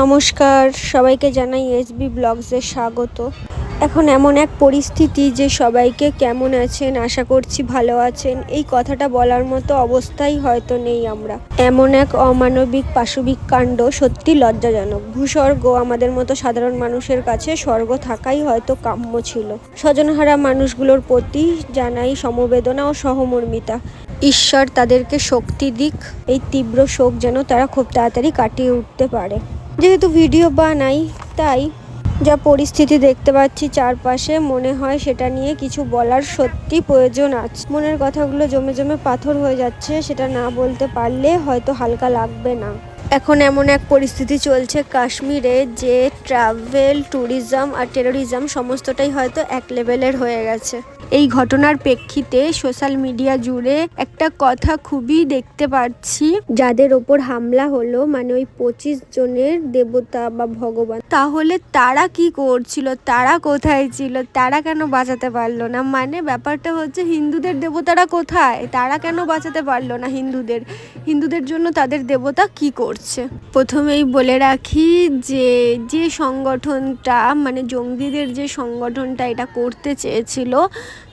নমস্কার, সবাইকে জানাই এসবি ব্লগসে স্বাগত। এখন এমন এক পরিস্থিতি যে সবাইকে কেমন আছেন, আশা করছি ভালো আছেন, এই কথাটা বলার মতো অবস্থাই হয়তো নেই আমরা। এমন এক অমানবিক পাশবিক কাণ্ড সত্যি লজ্জাজনক। ভূস্বর্গ আমাদের মতো সাধারণ মানুষের কাছে স্বর্গ থাকাই হয়তো কাম্য ছিল। স্বজনহারা মানুষগুলোর প্রতি জানাই সমবেদনা ও সহমর্মিতা। ঈশ্বর তাদেরকে শক্তি দিক, এই তীব্র শোক যেন তারা খুব তাড়াতাড়ি কাটিয়ে উঠতে পারে। যেহেতু ভিডিও বানাই, তাই যা পরিস্থিতি দেখতে পাচ্ছি চারপাশে, মনে হয় সেটা নিয়ে কিছু বলার সত্যি প্রয়োজন আছে। মনের কথাগুলো জমে জমে পাথর হয়ে যাচ্ছে, সেটা না বলতে পারলে হয়তো হালকা লাগবে না। এখন এমন এক পরিস্থিতি চলছে কাশ্মীরে যে ট্রাভেল ট্যুরিজম আর টেরোরিজম সমস্তটাই হয়তো এক লেভেলের হয়ে গেছে। এই ঘটনার প্রেক্ষিতে সোশ্যাল মিডিয়া জুড়ে একটা কথা খুবই দেখতে পাচ্ছি, যাদের ওপর হামলা হলো মানে ওই পঁচিশ জনের দেবতা বা ভগবান। তাহলে তারা কি করছিল? তারা কোথায় ছিল? তারা কেন বাঁচাতে পারল না? মানে ব্যাপারটা হচ্ছে হিন্দুদের দেবতারা কোথায়? তারা কেন বাঁচাতে পারল না হিন্দুদের? হিন্দুদের জন্য তাদের দেবতা কি করছে? প্রথমেই বলে রাখি যে যে সংগঠনটা মানে জঙ্গিদের যে সংগঠনটা এটা করতে চেয়েছিল,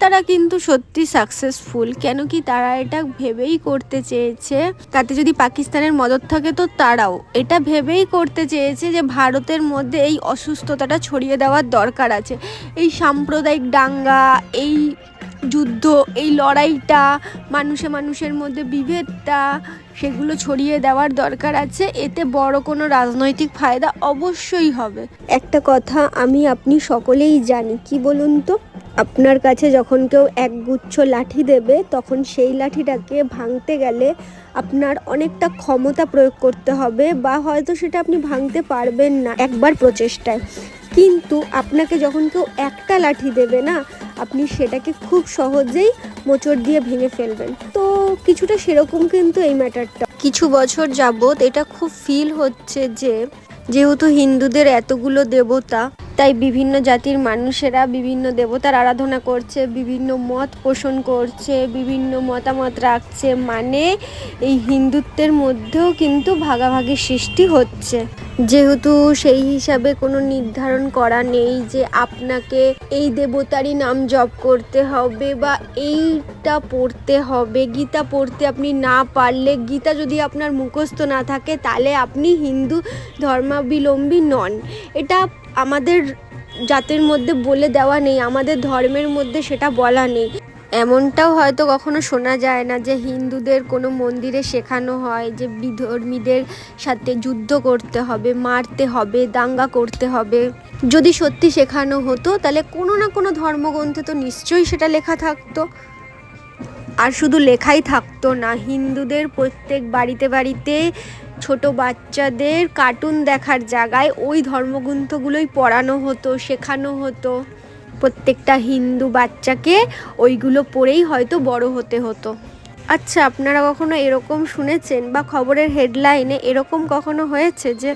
তারা কিন্তু সত্যি সাকসেসফুল কেন কি তারা এটা ভেবেই করতে চেয়েছে, তাতে যদি পাকিস্তানের মদত থাকে তো তারাও। এটা ভেবেই করতে চেয়েছে যে, ভারতের মধ্যে এই অসুস্থতাটা ছড়িয়ে দেওয়ার দরকার আছে। এই সাম্প্রদায়িক দাঙ্গা, এই যুদ্ধ, এই লড়াইটা, মানুষে মানুষের মধ্যে বিভেদটা, সেগুলো ছড়িয়ে দেওয়ার দরকার আছে। এতে বড় কোনো রাজনৈতিক ফায়দা অবশ্যই হবে। একটা কথা আমি আপনি সকলেই জানি, কি বলুন তো? আপনার কাছে যখন কেউ একগুচ্ছ লাঠি দেবে, তখন সেই লাঠিটাকে ভাঙতে গেলে আপনার অনেকটা ক্ষমতা প্রয়োগ করতে হবে বা হয়তো সেটা আপনি ভাঙতে পারবেন না একবার প্রচেষ্টায়। কিন্তু আপনাকে যখন কেউ একটা লাঠি দেবে না আপনি সেটাকে খুব সহজেই মোচড় দিয়ে ভেঙে ফেলবেন। তো কিছুটা সেরকম কিন্তু এই ম্যাটারটা। কিছু বছর যাবত এটা খুব ফিল হচ্ছে যে, যেহেতু হিন্দুদের এতগুলো দেবতা তাই বিভিন্ন জাতির মানুষেরা, বিভিন্ন দেবতার আরাধনা করছে, বিভিন্ন মত পোষণ করছে, বিভিন্ন মতামত রাখছে। মানে এই হিন্দুত্বের মধ্যেও কিন্তু ভাগাভাগি সৃষ্টি হচ্ছে। যেহেতু সেই হিসাবে কোনো নির্ধারণ করা নেই যে আপনাকে এই দেবতারই নাম জপ করতে হবে বা এইটা পড়তে হবে, গীতা পড়তে আপনি না পারলে, গীতা যদি আপনার মুখস্থ না থাকে, তাহলে আপনি হিন্দু ধর্মাবলম্বী নন। এটা আমাদের জাতের মধ্যে বলে দেওয়া নেই, আমাদের ধর্মের মধ্যে সেটা বলা নেই। এমনটাও হয়তো কখনো শোনা যায় না যে হিন্দুদের কোনো মন্দিরে শেখানো হয় যে বিধর্মীদের সাথে যুদ্ধ করতে হবে, মারতে হবে, দাঙ্গা করতে হবে। যদি সত্যি শেখানো হতো, তাহলে কোনো না কোনো ধর্মগ্রন্থে তো নিশ্চয়ই সেটা লেখা থাকতো। আর শুধু লেখাই থাকতো না, হিন্দুদের প্রত্যেক বাড়িতে বাড়িতে ছোট বাচ্চাদের কার্টুন দেখার জায়গায় ওই ধর্মগ্রন্থগুলোই পড়ানো হতো, শেখানো হতো। প্রত্যেকটা হিন্দু বাচ্চাকে ওইগুলো পড়েই হয়তো বড় হতে হতো। আচ্ছা আপনারা কখনো এরকম শুনেছেন বা খবরের হেডলাইনে এরকম কখনো হয়েছে যে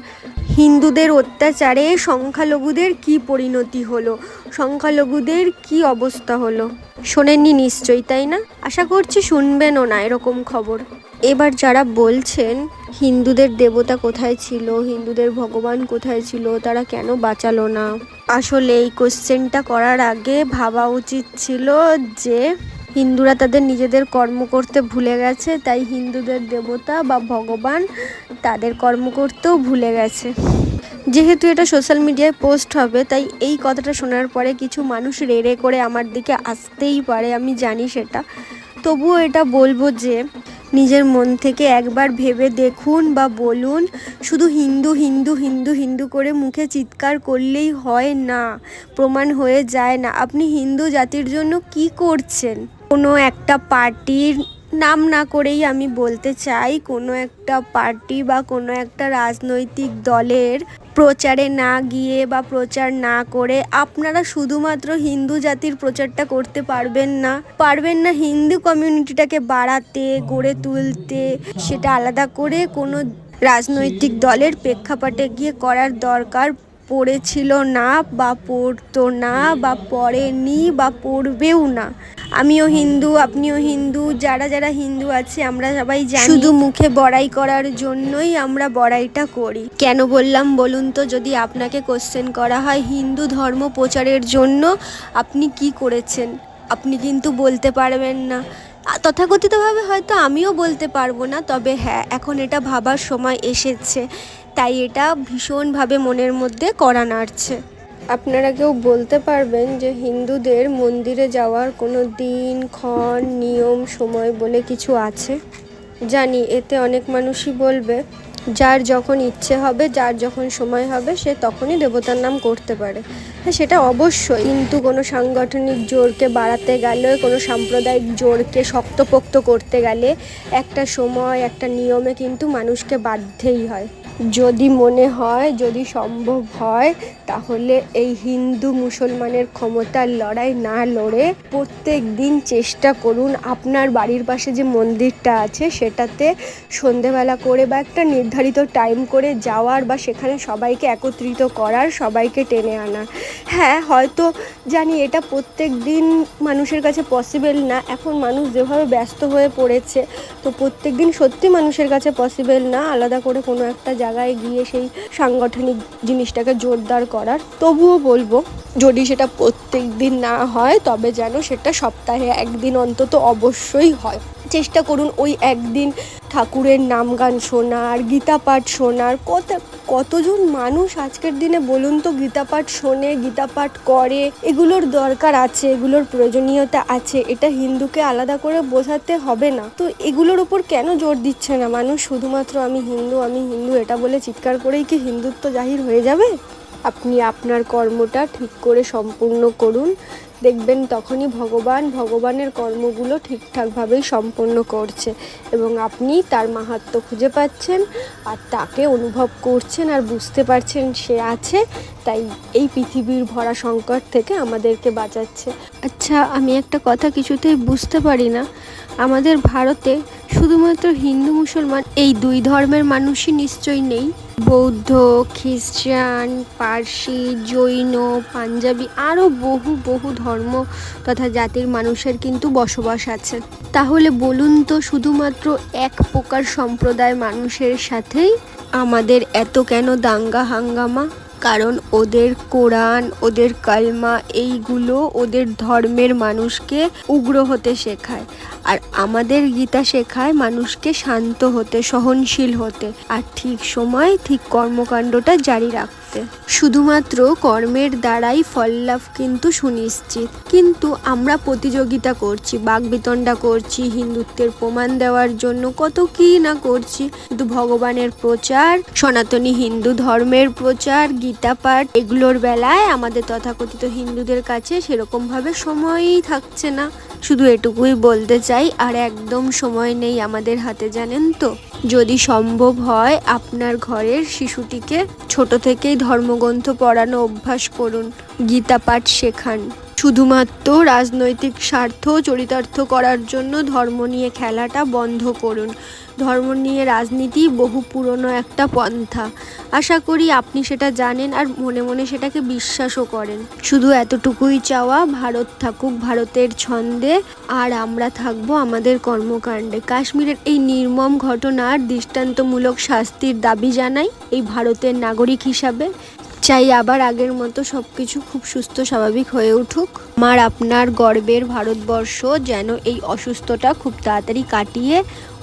হিন্দুদের অত্যাচারে সংখ্যালঘুদের কি পরিণতি হলো? সংখ্যালঘুদের কি অবস্থা হলো? শোনেননি নিশ্চয়ই, তাই না? আশা করছি শুনবেনও না এরকম খবর। এবার যারা বলছেন হিন্দুদের দেবতা কোথায় ছিল, হিন্দুদের ভগবান কোথায় ছিল, তারা কেন বাঁচালো না? আসলে এই কোশ্চেনটা করার আগে ভাবা উচিত ছিল যে হিন্দুরা তাদের নিজেদের কর্ম করতে ভুলে গেছে, তাই হিন্দুদের দেবতা বা ভগবান তাদের কর্ম করতেও ভুলে গেছে। যেহেতু এটা সোশ্যাল মিডিয়ায় পোস্ট হবে, তাই এই কথাটা শোনার পরে কিছু মানুষ রেড়ে করে আমার দিকে আসতেই পারে, আমি জানি সেটা। তবুও এটা বলব যে, নিজের মন থেকে একবার ভেবে দেখুন বা বলুন, শুধু হিন্দু হিন্দু হিন্দু হিন্দু করে মুখে চিৎকার করলেই হয় না, প্রমাণ হয়ে যায় না। আপনি হিন্দু জাতির জন্য কি করছেন? কোনো একটা পার্টির নাম না করেই আমি বলতে চাই, কোনো একটা পার্টি বা কোনো একটা রাজনৈতিক দলের প্রচারে না গিয়ে বা প্রচার না করে আপনারা শুধুমাত্র হিন্দু জাতির প্রচারটা করতে পারবেন না। পারবেন না হিন্দু কমিউনিটিটাকে বাড়াতে, গড়ে তুলতে, সেটা আলাদা করে কোনো রাজনৈতিক দলের প্রেক্ষাপটে গিয়ে করার দরকার পড়েছিল না বা পড়তো না বা পড়েনি বা পড়বেও না। আমিও হিন্দু আপনিও হিন্দু যারা যারা হিন্দু আছে আমরা সবাই জানি। শুধু মুখে বড়াই করার জন্যই আমরা বড়াইটা করি। কেন বললাম বলুন তো যদি আপনাকে কোশ্চেন করা হয় হিন্দু ধর্ম প্রচারের জন্য আপনি কি করেছেন? আপনি কিন্তু বলতে পারবেন না। তথাকথিতভাবে হয়তো আমিও বলতে পারব না তবে হ্যাঁ এখন এটা ভাবার সময় এসেছে। তাই এটা ভীষণভাবে মনের মধ্যে করা নাড়ছে আপনারা কেউ বলতে পারবেন যে হিন্দুদের মন্দিরে যাওয়ার কোনো দিন, ক্ষণ, নিয়ম, সময় বলে কিছু আছে? জানি, এতে অনেক মানুষই বলবে, যার যখন ইচ্ছে হবে, যার যখন সময় হবে, সে তখনই দেবতার নাম করতে পারে। হ্যাঁ সেটা অবশ্যই। কিন্তু কোনো সাংগঠনিক জোরকে বাড়াতে গেলে, কোনো সাম্প্রদায়িক জোরকে শক্তপোক্ত করতে গেলে, একটা সময়, একটা নিয়মে কিন্তু মানুষকে বাধ্যেই হয়। যদি মনে হয়, যদি সম্ভব হয়, তাহলে এই হিন্দু মুসলমানের ক্ষমতার লড়াই না লড়ে প্রত্যেক দিন চেষ্টা করুন আপনার বাড়ির পাশে যে মন্দিরটা আছে, সেটাতে সন্ধেবেলা করে বা একটা নির্ধারিত টাইম করে যাওয়ার বা সেখানে সবাইকে একত্রিত করার, সবাইকে টেনে আনার হ্যাঁ হয়তো জানি এটা প্রত্যেক দিন মানুষের কাছে পসিবল না, এখন মানুষ যেভাবে ব্যস্ত হয়ে পড়েছে, তো প্রত্যেক দিন সত্যি মানুষের কাছে পসিবল না, আলাদা করে কোনো একটা জায়গায় গিয়ে সেই সাংগঠনিক জিনিসটাকে জোরদার করার। তবুও বলব, যদি সেটা প্রত্যেক দিন না হয়, তবে যেন সেটা সপ্তাহে একদিন অন্তত অবশ্যই হয়। চেষ্টা করুন ওই একদিন ঠাকুরের নাম গান শোনার গীতা পাঠ শোনার। কত, কতজন মানুষ আজকের দিনে বলুন তো গীতা পাঠ শোনে গীতা পাঠ করে? এগুলোর দরকার আছে, এগুলোর প্রয়োজনীয়তা আছে। এটা হিন্দুকে আলাদা করে বোঝাতে হবে না। তো এগুলোর উপর কেন জোর দিচ্ছে না মানুষ? শুধুমাত্র আমি হিন্দু আমি হিন্দু, এটা বলে চিৎকার করেই কি হিন্দুত্ব জাহির হয়ে যাবে? আপনি আপনার কর্মটা ঠিক করে সম্পূর্ণ করুন। দেখবেন তখনই ভগবান, ভগবানের কর্মগুলো ঠিকঠাকভাবেই সম্পন্ন করছে এবং আপনি তার মাহাত্ম খুঁজে পাচ্ছেন আর তাকে অনুভব করছেন আর বুঝতে পারছেন সে আছে, তাই এই পৃথিবীর ভরা সংকট থেকে আমাদেরকে বাঁচাচ্ছে। আচ্ছা আমি একটা কথা কিছুতেই বুঝতে পারি না। আমাদের ভারতে শুধুমাত্র হিন্দু, মুসলমান এই দুই ধর্মের মানুষই নিশ্চয়ই নেই। বৌদ্ধ, খ্রিস্টান, পার্সি, জৈন, পাঞ্জাবি আরও বহু বহু ধর্ম তথা জাতির মানুষের কিন্তু বসবাস আছে। তাহলে বলুন তো শুধুমাত্র এক প্রকার সম্প্রদায় মানুষের সাথেই আমাদের এত কেন দাঙ্গা হাঙ্গামা? কারণ ওদের কোরআন, ওদের কালমা, এইগুলো ওদের ধর্মের মানুষকে উগ্র হতে শেখায়। আর আমাদের গীতা শেখায় মানুষকে শান্ত হতে, সহনশীল হতে। আর ঠিক সময়, ঠিক কর্মকাণ্ডটা জারি রাখতে। শুধুমাত্র কর্মের দ্বারাই ফল লাভ কিন্তু সুনিশ্চিত। কিন্তু আমরা প্রতিযোগিতা করছি বাগবিতণ্ডা করছি, হিন্দুত্বের প্রমাণ দেওয়ার জন্য কত কি না করছি। কিন্তু ভগবানের প্রচার, সনাতনী হিন্দু ধর্মের প্রচার, গীতা পাঠ, এগুলোর বেলায় আমাদের তথাকথিত হিন্দুদের কাছে সেরকমভাবে সময়ই থাকছে না। শুধু এটুকুই বলতে চাই, আর একদম সময় নেই আমাদের হাতে, জানেন তো? যদি সম্ভব হয়, আপনার ঘরের শিশুটিকে ছোট থেকেই ধর্মগ্রন্থ পড়ানো অভ্যাস করুন গীতা পাঠ শেখান। শুধুমাত্র রাজনৈতিক স্বার্থ চরিতার্থ করার জন্য ধর্ম নিয়ে খেলাটা বন্ধ করুন। ধর্ম নিয়ে রাজনীতি বহু পুরনো একটা পন্থা। আশা করি আপনি সেটা জানেন আর মনে মনে সেটাকে বিশ্বাসও করেন। শুধু এতটুকুই চাওয়া, ভারত থাকুক ভারতের ছন্দে, আর আমরা থাকব আমাদের কর্মকাণ্ডে। কাশ্মীরের এই নির্মম ঘটনার দৃষ্টান্তমূলক শাস্তির দাবি জানাই এই ভারতের নাগরিক হিসাবে। চাই আবার আগের মতো সব কিছু খুব সুস্থ, স্বাভাবিক হয়ে উঠুক। আমার আপনার গর্বের ভারতবর্ষ যেন এই অসুস্থতা খুব তাড়াতাড়ি কাটিয়ে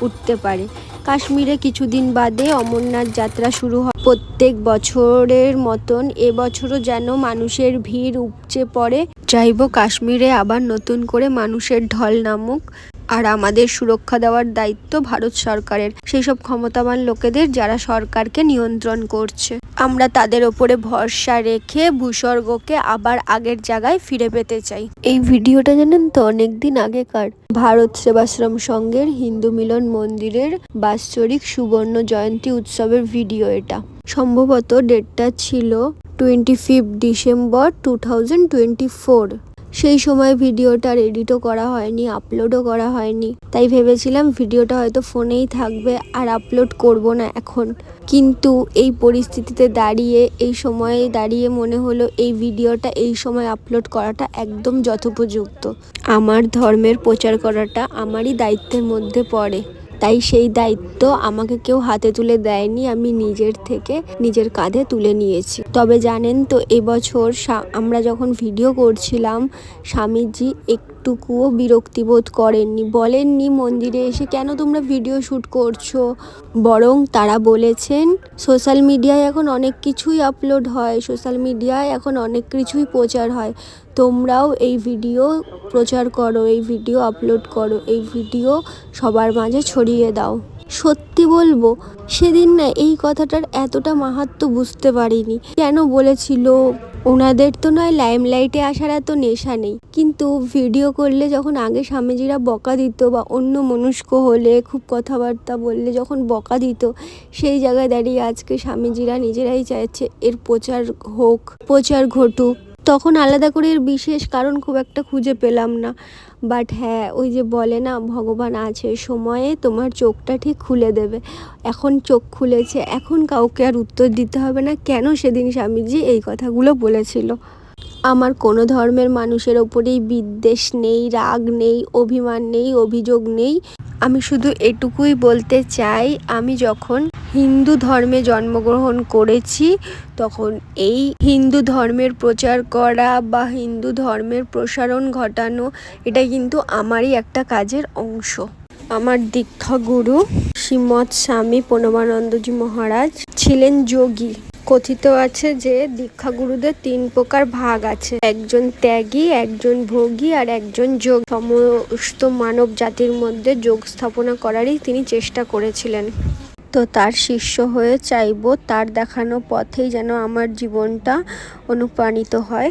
উঠতে পারে। কাশ্মীরে কিছুদিন বাদে অমরনাথ যাত্রা শুরু হয়। প্রত্যেক বছরের মতন এবছরও যেন মানুষের ভিড় উপচে পড়ে। চাইব কাশ্মীরে আবার নতুন করে মানুষের ঢল নামুক। আর আমাদের সুরক্ষা দেওয়ার দায়িত্ব ভারত সরকারের। সেই সব ক্ষমতাবান লোকেদের যারা সরকারকে নিয়ন্ত্রণ করছে। আমরা তাদের ওপরে ভরসা রেখে ভূস্বর্গকে আবার আগের জায়গায় ফিরে পেতে চাই। এই ভিডিওটা জানেন তো, অনেকদিন আগেকার। ভারত সেবাশ্রম সংঘের হিন্দু মিলন মন্দিরের বাৎসরিক সুবর্ণ জয়ন্তী উৎসবের ভিডিও এটা। সম্ভবত ডেটটা ছিল twenty fifth December two thousand twenty four সেই সময় ভিডিওটার এডিটও করা হয়নি আপলোডও করা হয়নি। তাই ভেবেছিলাম ভিডিওটা হয়তো ফোনেই থাকবে আর আপলোড করব না এখন। কিন্তু এই পরিস্থিতিতে দাঁড়িয়ে, এই সময়ে দাঁড়িয়ে মনে হলো এই ভিডিওটা এই সময় আপলোড করাটা একদম যথোপযুক্ত। আমার ধর্মের প্রচার করাটা আমারই দায়িত্বের মধ্যে পড়ে। তাই সেই দায়িত্ব আমাকে কেউ হাতে তুলে দেয়নি, আমি নিজের থেকে নিজের কাঁধে তুলে নিয়েছি। তবে জানেন তো, এবছর আমরা যখন ভিডিও করছিলাম, স্বামীজি একটুকুও বিরক্তিবোধ করেননি। বলেননি, মন্দিরে এসে কেন তোমরা ভিডিও শ্যুট করছ? বরং তারা বলেছেন সোশ্যাল মিডিয়ায় এখন অনেক কিছুই আপলোড হয় সোশ্যাল মিডিয়ায় এখন অনেক কিছুই প্রচার হয়। তোমরাও এই ভিডিও প্রচার করো, এই ভিডিও আপলোড করো, এই ভিডিও সবার মাঝে ছড়িয়ে দাও। সত্যি বলব, সেদিন না এই কথাটার এতটা মাহাত্ম্য বুঝতে পারিনি। কেন বলেছিল? ওনাদের তো নয় লাইমলাইটে আসার এত নেশা নেই। কিন্তু ভিডিও করলে যখন আগে স্বামীজিরা বকা দিত বা অন্য মনস্ক হলে, খুব কথাবার্তা বললে যখন বকা দিত, সেই জায়গায় দাঁড়িয়ে আজকে স্বামীজিরা নিজেরাই চাইছে এর প্রচার হোক, প্রচার ঘটুক। তখন আলাদা করে এর বিশেষ কারণ খুব একটা খুঁজে পেলাম না। বাট হ্যাঁ ওই যে বলে না, ভগবান আছে সময়ে, তোমার চোখটা ঠিক খুলে দেবে। এখন চোখ খুলেছে, এখন কাউকে আর উত্তর দিতে হবে না। কেন সেদিন স্বামীজি এই কথাগুলো বলেছিল? আমার কোনো ধর্মের মানুষের ওপরেই বিদ্বেষ নেই, রাগ নেই, অভিমান নেই, অভিযোগ নেই। আমি শুধু এটুকুই বলতে চাই, আমি যখন হিন্দু ধর্মে জন্মগ্রহণ করেছি, তখন এই হিন্দু ধর্মের প্রচার করা বা হিন্দু ধর্মের প্রসারণ ঘটানো, এটা কিন্তু আমারই একটা কাজের অংশ। আমার দীক্ষা গুরু শ্রীমৎ স্বামী প্রণবানন্দজি মহারাজ ছিলেন যোগী। কথিত আছে যে দীক্ষা গুরুদের তিন প্রকার ভাগ আছে। একজন ত্যাগী, একজন ভোগী আর একজন যোগ। সমস্ত মানব জাতির মধ্যে যোগ স্থাপনা করারই তিনি চেষ্টা করেছিলেন। তো তার শিষ্য হয়ে চাইব তার দেখানো পথেই যেন আমার জীবনটা অনুপ্রাণিত হয়।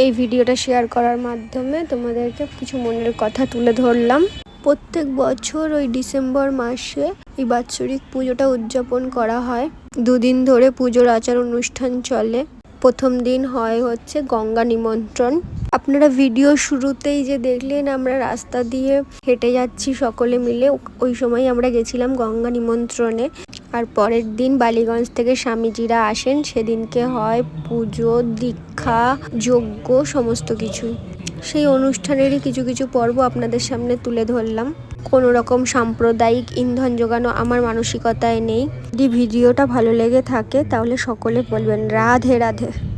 এই ভিডিওটা শেয়ার করার মাধ্যমে তোমাদেরকে কিছু মনের কথা তুলে ধরলাম। প্রত্যেক বছর ওই ডিসেম্বর মাসে এই বাৎসরিক পুজোটা উদযাপন করা হয়। দুদিন ধরে পুজোর আচার অনুষ্ঠান চলে। প্রথম দিন হয় হচ্ছে গঙ্গা নিমন্ত্রণ। আপনারা ভিডিও শুরুতেই যে দেখলেন, আমরা রাস্তা দিয়ে হেঁটে যাচ্ছি সকলে মিলে। ওই সময় আমরা গেছিলাম গঙ্গা নিমন্ত্রণে। আর পরের দিন বালিগঞ্জ থেকে স্বামীজিরা আসেন। সেদিনকে হয় পুজো, দীক্ষা, যজ্ঞ, সমস্ত কিছুই। সেই অনুষ্ঠানেরই কিছু কিছু পর্ব আপনাদের সামনে তুলে ধরলাম। কোনো রকম সাম্প্রদায়িক ইন্ধন জোগানো আমার মানসিকতায় নেই। যদি ভিডিওটা ভালো লেগে থাকে, তাহলে সকলে বলবেন, রাধে রাধে।